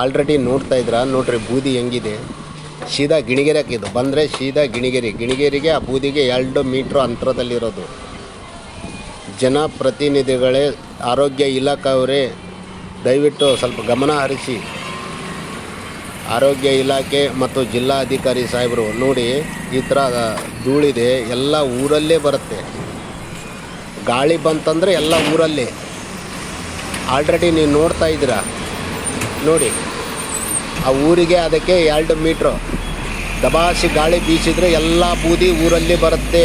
Already ನೋಡ್ತಾ ಇದ್ರ? ನೋಡ್ರಿ, ಬೂದಿ ಹೆಂಗಿದೆ? ಸೀದಾ ಗಿಣಿಗೆರೆಗೆ ಇದು ಬಂದರೆ ಸೀದಾ ಗಿಣಿಗೆರೆ. ಗಿಣಿಗೆರೆಗೆ ಆ ಬೂದಿಗೆ ಎರಡು ಮೀಟ್ರ್ ಅಂತರದಲ್ಲಿರೋದು. ಜನಪ್ರತಿನಿಧಿಗಳೇ ಆರೋಗ್ಯ ಇಲಾಖೆಯವರೇ ದಯವಿಟ್ಟು ಸ್ವಲ್ಪ ಗಮನ ಹರಿಸಿ. ಆರೋಗ್ಯ ಇಲಾಖೆ ಮತ್ತು ಜಿಲ್ಲಾಧಿಕಾರಿ ಸಾಹೇಬರು, ನೋಡಿ, ಈ ಥರ ಧೂಳಿದೆ. ಎಲ್ಲ ಊರಲ್ಲೇ ಬರುತ್ತೆ. ಗಾಳಿ ಬಂತಂದರೆ ಎಲ್ಲ ಊರಲ್ಲಿ. ಆಲ್ರೆಡಿ ನೀವು ನೋಡ್ತಾ ಇದ್ದೀರಾ? ನೋಡಿ, ಆ ಊರಿಗೆ ಅದಕ್ಕೆ ಎರಡು ಮೀಟ್ರು. ದಬಾಸಿ ಗಾಳಿ ಬೀಸಿದರೆ ಎಲ್ಲ ಬೂದಿ ಊರಲ್ಲಿ ಬರುತ್ತೆ.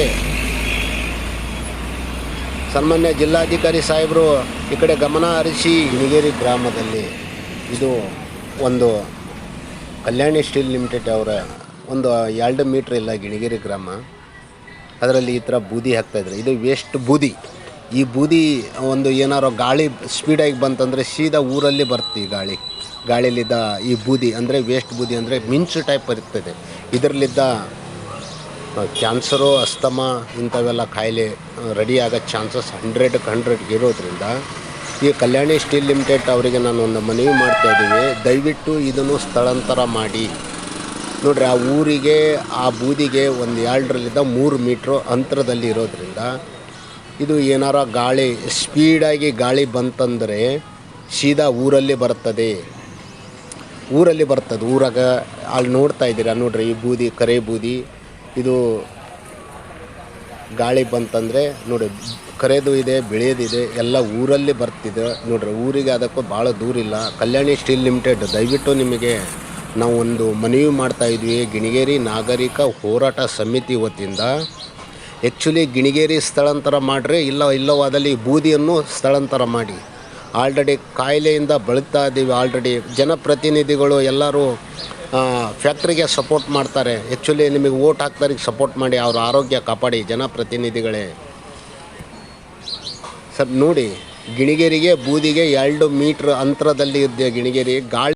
ಸನ್ಮಾನ್ಯ ಜಿಲ್ಲಾಧಿಕಾರಿ ಸಾಹೇಬರು, ಈ ಕಡೆ ಗಮನ ಹರಿಸಿ ಹಿಣಿಗೇರಿ ಗ್ರಾಮದಲ್ಲಿ ಇದು ಒಂದು ಕಲ್ಯಾಣಿ ಸ್ಟೀಲ್ ಲಿಮಿಟೆಡ್ ಅವರ ಒಂದು ಎರಡು ಮೀಟ್ರ್ ಇಲ್ಲ ಗಿಣಿಗೇರಿ ಗ್ರಾಮ. ಅದರಲ್ಲಿ ಈ ಥರ ಬೂದಿ ಹಾಕ್ತಾಯಿದ್ರು ಇದು ವೇಸ್ಟ್ ಬೂದಿ. ಈ ಬೂದಿ ಒಂದು ಏನಾರು ಗಾಳಿ ಸ್ಪೀಡಾಗಿ ಬಂತಂದರೆ ಸೀದಾ ಊರಲ್ಲಿ ಬರುತ್ತೆ ಗಾಳಿ. ಗಾಳಿಲಿದ್ದ ಈ ಬೂದಿ ಅಂದರೆ ವೇಸ್ಟ್ ಬೂದಿ ಅಂದರೆ ಮಿಂಚು ಟೈಪ್ ಇರ್ತದೆ. ಇದರಲ್ಲಿದ್ದ ಕ್ಯಾನ್ಸರು ಅಸ್ತಮ ಇಂಥವೆಲ್ಲ ಕಾಯಿಲೆ ರೆಡಿ ಆಗೋ ಚಾನ್ಸಸ್ ಹಂಡ್ರೆಡ್ಗೆ ಹಂಡ್ರೆಡ್ ಇರೋದ್ರಿಂದ ಈ ಕಲ್ಯಾಣಿ ಸ್ಟೀಲ್ ಲಿಮಿಟೆಡ್ ಅವರಿಗೆ ನಾನು ಒಂದು ಮನವಿ ಮಾಡ್ತಾ ಇದ್ದೀನಿ ದಯವಿಟ್ಟು ಇದನ್ನು ಸ್ಥಳಾಂತರ ಮಾಡಿ. ನೋಡ್ರಿ, ಆ ಊರಿಗೆ, ಆ ಬೂದಿಗೆ ಒಂದು ಎರಡರಲ್ಲಿದ್ದ ಮೂರು ಮೀಟ್ರ್ ಅಂತರದಲ್ಲಿ ಇರೋದ್ರಿಂದ ಇದು ಏನಾರ ಗಾಳಿ ಸ್ಪೀಡಾಗಿ ಗಾಳಿ ಬಂತಂದರೆ ಸೀದಾ ಊರಲ್ಲಿ ಬರ್ತದೆ. ಊರಲ್ಲಿ ಬರ್ತದೆ. ಊರಾಗ ಅಲ್ಲಿ ನೋಡ್ತಾ ಇದ್ದೀರ? ನೋಡ್ರಿ, ಈ ಬೂದಿ, ಕರೆ ಬೂದಿ, ಇದು ಗಾಳಿ ಬಂತಂದರೆ ನೋಡಿ, ಕರೆದು ಇದೆ ಬೆಳೆಯೋದಿದೆ ಎಲ್ಲ ಊರಲ್ಲಿ ಬರ್ತಿದೆ. ನೋಡ್ರಿ, ಊರಿಗೆ ಅದಕ್ಕೂ ಭಾಳ ದೂರ ಇಲ್ಲ. ಕಲ್ಯಾಣಿ ಸ್ಟೀಲ್ ಲಿಮಿಟೆಡ್, ದಯವಿಟ್ಟು ನಿಮಗೆ ನಾವು ಒಂದು ಮನವಿ ಮಾಡ್ತಾ ಇದ್ವಿ. ಗಿಣಿಗೇರಿ ನಾಗರಿಕ ಹೋರಾಟ ಸಮಿತಿ ವತಿಯಿಂದ ಆ್ಯಕ್ಚುಲಿ ಗಿಣಿಗೇರಿ ಸ್ಥಳಾಂತರ ಮಾಡಿರಿ, ಇಲ್ಲ, ಇಲ್ಲವಾದಲ್ಲಿ ಬೂದಿಯನ್ನು ಸ್ಥಳಾಂತರ ಮಾಡಿ. ಆಲ್ರೆಡಿ ಕಾಯಿಲೆಯಿಂದ ಬಳಲ್ತಾ ಇದ್ದೀವಿ ಆಲ್ರೆಡಿ ಜನಪ್ರತಿನಿಧಿಗಳು ಎಲ್ಲರೂ ಫ್ಯಾಕ್ಟ್ರಿಗೆ ಸಪೋರ್ಟ್ ಮಾಡ್ತಾರೆ. ಆ್ಯಕ್ಚುಲಿ ನಿಮಗೆ ಓಟ್ ಹಾಕ್ತಾರಿಗೆ ಸಪೋರ್ಟ್ ಮಾಡಿ, ಅವ್ರ ಆರೋಗ್ಯ ಕಾಪಾಡಿ, ಜನಪ್ರತಿನಿಧಿಗಳೇ. ಸರ್, ನೋಡಿ ಗಿಣಿಗೇರಿಗೆ ಬೂದಿಗೆ ಎರಡು ಮೀಟ್ರ್ ಅಂತರದಲ್ಲಿ ಇದೆ ಗಿಣಿಗೇರಿ ಗಾಳಿ